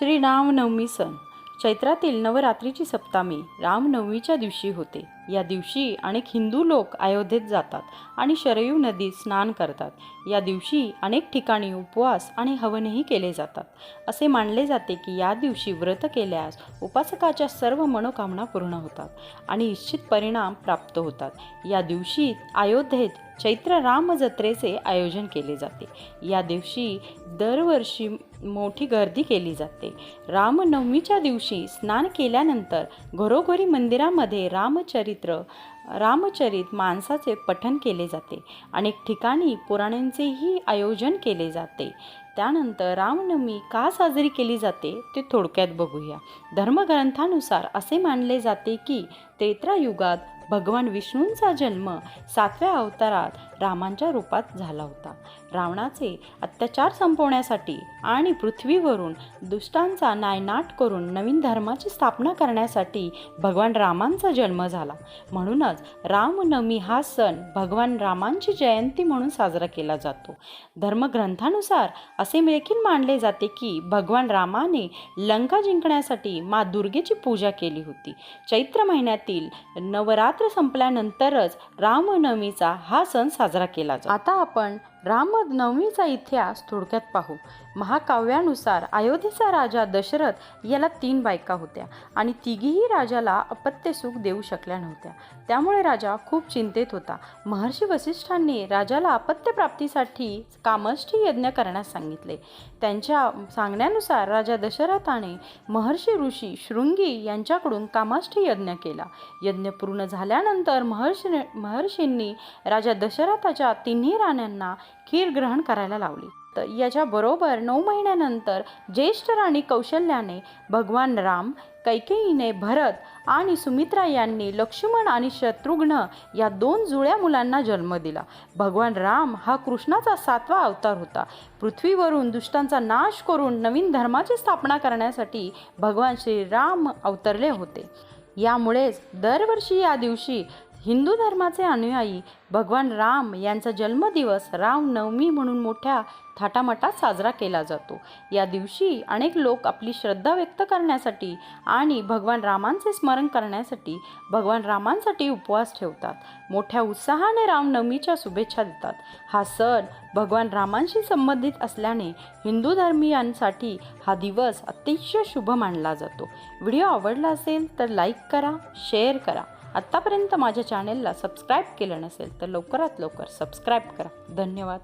श्री रामनवमी सण. चैत्रातील नवरात्रीची सप्तमी रामनवमीच्या दिवशी होते. या दिवशी अनेक हिंदू लोक अयोध्येत जातात आणि शरयू नदीत स्नान करतात. या दिवशी अनेक ठिकाणी उपवास आणि हवनही केले जातात. असे मानले जाते की या दिवशी व्रत केल्यास उपासकाच्या सर्व मनोकामना पूर्ण होतात आणि इच्छित परिणाम प्राप्त होतात. या दिवशी अयोध्येत चैत्र राम जत्रेचे आयोजन केले जाते. या दिवशी दरवर्षी मोठी गर्दी केली जाते. रामनवमीच्या दिवशी स्नान केल्यानंतर घरोघरी मंदिरामध्ये चरित्र. रामचरित माणसाचे पठन केले जाते अनेक ठिकाणी पुराणांचेही आयोजन केले जाते. त्यानंतर रामनवमी का साजरी केली जाते ते थोडक्यात बघूया. धर्मग्रंथानुसार असे मानले जाते की त्रेत्रायुगात भगवान विष्णूंचा जन्म सातव्या अवतारात रामांच्या रूपात झाला होता. रावणाचे अत्याचार संपवण्यासाठी आणि पृथ्वीवरून दुष्टांचा नायनाट करून नवीन धर्माची स्थापना करण्यासाठी भगवान रामांचा जन्म झाला. म्हणूनच रामनवमी हा सण भगवान रामांची जयंती म्हणून साजरा केला जातो. धर्मग्रंथानुसार असे देखील मानले जाते की भगवान रामाने लंका जिंकण्यासाठी मा दुर्गेची पूजा केली होती. चैत्र महिन्यातील नवरात्र संपल्यानंतरच रामनवमीचा हा सण साजरा केला जातो. आता आपण रामनवमीचा इतिहास थोडक्यात पाहू. महाकाव्यानुसार अयोध्येचा राजा दशरथ याला तीन बायका होत्या आणि तिघीही राजाला अपत्य सुख देऊ शकल्या नव्हत्या. त्यामुळे राजा खूप चिंतेत होता. महर्षी वसिष्ठांनी राजाला अपत्य प्राप्तीसाठी कामष्ठी यज्ञ करण्यास सांगितले. त्यांच्या सांगण्यानुसार राजा दशरथाने महर्षी ऋषी शृंगी यांच्याकडून कामाष्ठी यज्ञ केला. यज्ञ पूर्ण झाल्यानंतर महर्षी महर्षींनी राजा दशरथाच्या तिन्ही राण्यांना खीर ग्रहण करायला लावली. तर याच्याबरोबर नऊ महिन्यानंतर ज्येष्ठ राणी कौशल्याने भगवान राम कैकेयीने भरत आणि सुमित्रा यांनी लक्ष्मण आणि शत्रुघ्न या दोन जुळ्या मुलांना जन्म दिला. भगवान राम हा कृष्णाचा सातवा अवतार होता. पृथ्वीवरून दुष्टांचा नाश करून नवीन धर्माची स्थापना करण्यासाठी भगवान श्रीराम अवतरले होते. यामुळेच दरवर्षी या दिवशी हिंदू धर्माचे अनुयायी भगवान राम यांचा जन्मदिवस रामनवमी म्हणून मोठ्या थाटामाटात साजरा केला जातो. या दिवशी अनेक लोक आपली श्रद्धा व्यक्त करण्यासाठी आणि भगवान रामांचे स्मरण करण्यासाठी भगवान रामांसाठी उपवास ठेवतात. मोठ्या उत्साहाने रामनवमीच्या शुभेच्छा देतात. हा सण भगवान रामांशी संबंधित असल्याने हिंदू धर्मीयांसाठी हा दिवस अतिशय शुभ मानला जातो. व्हिडिओ आवडला असेल तर लाईक करा शेअर करा आत्तापर्यंत माझ्या चॅनेलला सबस्क्राईब केलं नसेल तर लवकरात लवकर सबस्क्राईब करा. धन्यवाद.